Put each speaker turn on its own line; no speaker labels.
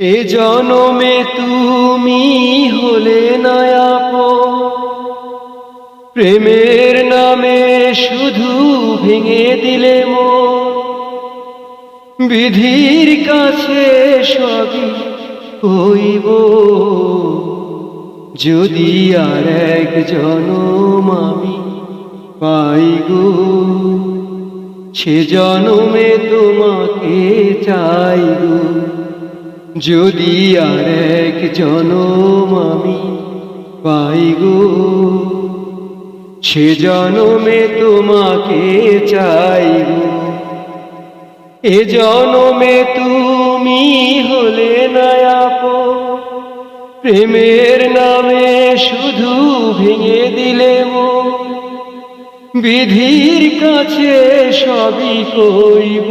এ জনমে তুমি হলে নয়াপ প্রেমের নামে শুধু ভেঙে দিলে মন। বিধির কাছে সবই কইব যদি আর এক জনম আমি পাই গো, সে জনমে তোমাকে চাই যদি আর এক জনম আমি পাই গো, সে জনমে তোমাকে চাই গো। এ জনমে তুমি হলে নয়াপ প্রেমের নামে শুধু ভেঙে দিলে মন। বিধির কাছে সবই কইব।